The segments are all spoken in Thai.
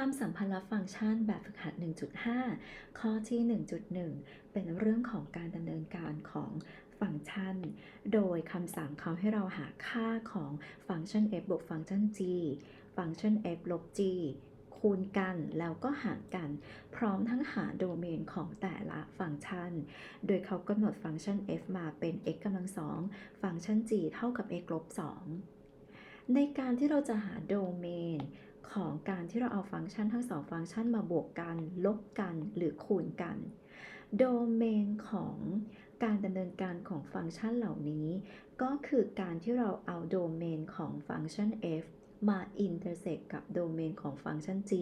ความสัมพันธ์และฟังก์ชันแบบฝึกหัด 1.5 ข้อที่ 1.1 เป็นเรื่องของการดำเนินการของฟังก์ชัน โดยคำสั่งเขาให้เราหาค่าของฟังก์ชัน f บวกฟังก์ชัน g ฟังก์ชัน f ลบ g คูณกันแล้วก็หารกัน พร้อมทั้งหาโดเมนของแต่ละฟังก์ชัน โดยเขากำหนดฟังก์ชัน f มาเป็น x กำลังสองฟังก์ชัน g เท่ากับ x ลบ2ในการที่เราจะหาโดเมน ของการที่เราเอาฟังก์ชันทั้งสองฟังก์ชันมาบวกกัน ลบกันหรือคูณกัน โดเมนของการดำเนินการของฟังก์ชันเหล่านี้ ก็คือการที่เราเอาโดเมนของฟังก์ชัน f มาอินเตอร์เซกกับโดเมนของฟังก์ชัน g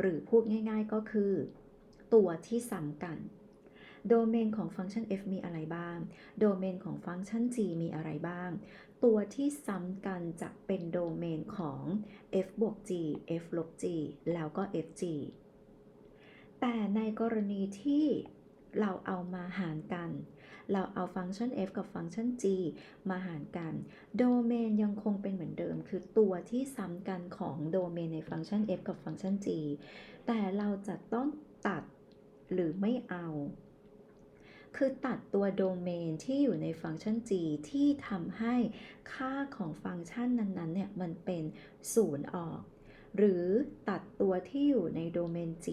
หรือพูดง่ายๆก็คือ ตัวที่ซ้ำกัน โดเมนของฟังก์ชัน f มีอะไรบ้าง โดเมนของฟังก์ชัน g มีอะไรบ้าง ตัวที่ซ้ำกันจะเป็นโดเมนของ f บวก g f ลบ g แล้วก็ fg แต่ในกรณีที่เราเอามาหารกัน เราเอาฟังก์ชัน f กับฟังก์ชัน g มาหารกัน โดเมนยังคงเป็นเหมือนเดิม คือตัวที่ซ้ำกันของโดเมนในฟังก์ชัน f กับฟังก์ชัน g แต่เราจะต้องตัดหรือไม่เอา คือตัดตัวโดเมนที่อยู่ในฟังก์ชัน g ที่ทำให้ค่าของฟังก์ชันนั้นๆเนี่ยมันเป็นศูนย์ออก หรือตัดตัวที่อยู่ในโดเมน g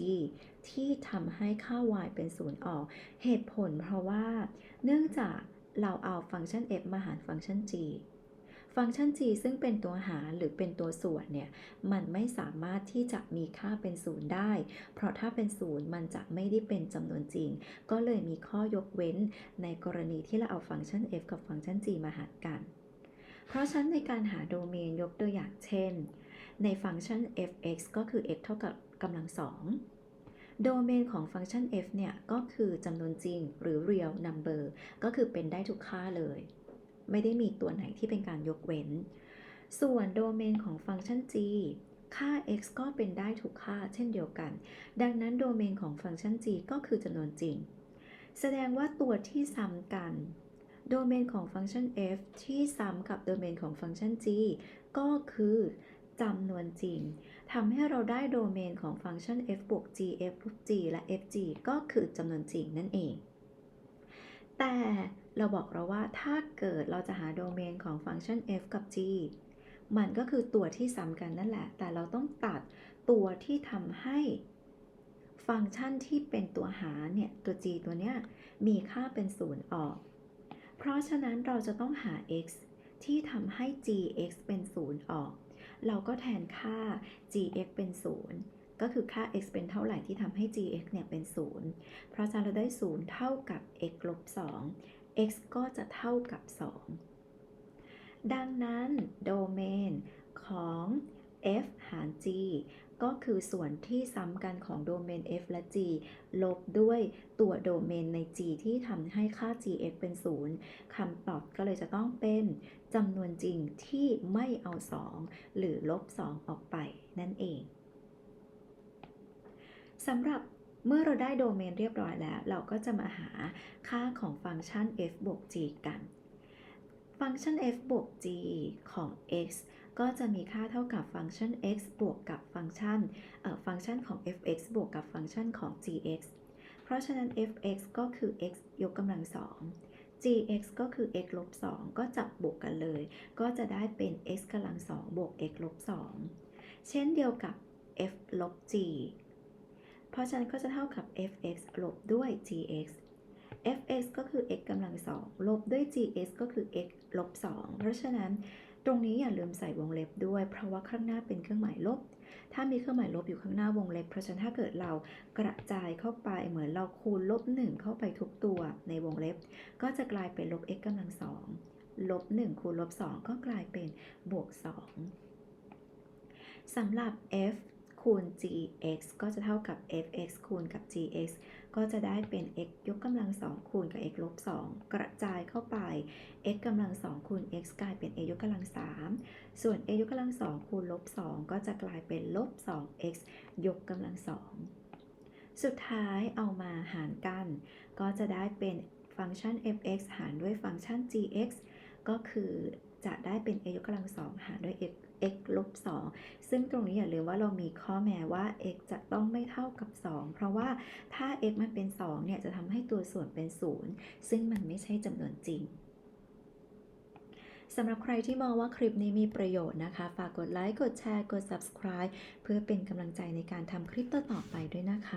ที่ทำให้ค่า y เป็นศูนย์ออก เหตุผลเพราะว่า เนื่องจากเราเอาฟังก์ชัน f มาหารฟังก์ชัน g ฟังก์ชัน g ซึ่งเป็นตัวหารหรือเป็นตัวส่วนเนี่ย มันไม่สามารถที่จะมีค่าเป็นศูนย์ได้ เพราะถ้าเป็นศูนย์มันจะไม่ได้เป็นจำนวนจริง ก็เลยมีข้อยกเว้นในกรณีที่เราเอาฟังก์ชัน f กับฟังก์ชัน g มาหารกัน เพราะฉะนั้นในการหาโดเมนยกตัวอย่างเช่น ในฟังก์ชัน f(x) ก็คือ x เท่ากับกำลังสองโดเมนของฟังก์ชัน f เนี่ย ก็คือจำนวนจริงหรือ real number ก็คือเป็นได้ทุกค่าเลย ไม่ได้มีตัวไหนที่เป็นการยกเว้น ส่วนโดเมนของฟังก์ชัน g ค่า x ก็เป็นได้ทุกค่าเช่นเดียวกัน ดังนั้นโดเมนของฟังก์ชัน g ก็คือจำนวนจริง แสดงว่าตัวที่ซ้ำกัน โดเมนของฟังก์ชัน f ที่ซ้ำกับโดเมนของฟังก์ชัน g ก็คือจำนวนจริงทำให้เราได้โดเมนของฟังก์ชัน f บวก g f ลบ g และ fg ก็คือจำนวนจริงนั่นเอง แต่เราบอกเราว่าถ้าเกิดเราจะหาโดเมนของฟังก์ชัน f กับ g มันก็คือตัวที่ซ้ำกันนั่นแหละ แต่เราต้องตัดตัวที่ทำให้ฟังก์ชันที่เป็นตัวหารเนี่ย ตัว g ตัวเนี้ยมีค่าเป็นศูนย์ออก เพราะฉะนั้นเราจะต้องหา x ที่ทำให้ gx เป็นศูนย์ออก เราก็แทนค่า gx เป็นศูนย์ ก็คือค่า x เป็นเท่าไหร่ที่ทำให้ gx เนี่ยเป็นศูนย์เพราะฉะนั้นเราได้ศูนย์เท่ากับ x ลบ 2 x ก็จะเท่ากับ 2 ดังนั้นโดเมนของ f หาร g ก็คือส่วนที่ซ้ำกันของโดเมน f และ g ลบด้วยตัวโดเมนใน g ที่ทำให้ค่า gx เป็น 0 คำตอบก็เลยจะต้องเป็นจำนวนจริงที่ไม่เอา 2 หรือลบ 2 ออกไปนั่นเอง สำหรับเมื่อเราได้โดเมนเรียบร้อยแล้ว เราก็จะมาหาค่าของฟังก์ชัน f บวก g กัน ฟังก์ชัน f บวก g ของ x ก็จะมีค่าเท่ากับฟังก์ชัน x บวกกับฟังก์ชันฟังก์ชันของ f(x) บวกกับฟังก์ชันของ gx เพราะฉะนั้น f(x) ก็คือ x ยกกำลังสอง gx ก็คือ x ลบ2ก็จับบวกกันเลย ก็จะได้เป็น x กำลังสองบวก x ลบ2เช่นเดียวกับ f ลบ g เพราะฉะนั้นก็จะเท่ากับ f(x) ลบด้วย gx f(x) ก็คือ x กำลังสองลบด้วย gx ก็คือ x ลบ2เพราะฉะนั้นตรงนี้อย่าลืมใส่วงเล็บด้วย เพราะว่าข้างหน้าเป็นเครื่องหมายลบ ถ้ามีเครื่องหมายลบอยู่ข้างหน้าวงเล็บ เพราะฉะนั้นถ้าเกิดเรากระจายเข้าไปเหมือนเราคูณลบ1เข้าไปทุกตัวในวงเล็บ ก็จะกลายเป็นลบ x กำลังสองลบ1คูณลบ2ก็กลายเป็นบวก2สำหรับ f คูณ gx ก็จะเท่ากับ fx คูณกับ gx ก็จะได้เป็น x ยกกำลัง2คูณกับ x ลบ2กระจายเข้าไป x กำลัง2คูณ x กลายเป็น a ยกกำลัง3ส่วน a ยกกำลัง2คูณลบ2ก็จะกลายเป็นลบ 2x ยกกำลัง2สุดท้ายเอามาหารกัน ก็จะได้เป็นฟังก์ชัน f(x) หารด้วยฟังก์ชัน gx ก็คือจะได้เป็น a ยกกำลัง2หารด้วย x x ลบ2ซึ่งตรงนี้อย่าลืมว่าเรามีข้อแม้ว่า x จะต้องไม่เท่ากับ 2 เพราะว่าถ้า x มันเป็น 2 เนี่ยจะทำให้ตัวส่วนเป็น 0 ซึ่งมันไม่ใช่จำนวนจริงสำหรับใครที่มองว่าคลิปนี้มีประโยชน์นะคะ ฝากกดไลค์ กดแชร์ กด subscribe เพื่อเป็นกำลังใจในการทำคลิปต่อๆไปด้วยนะคะ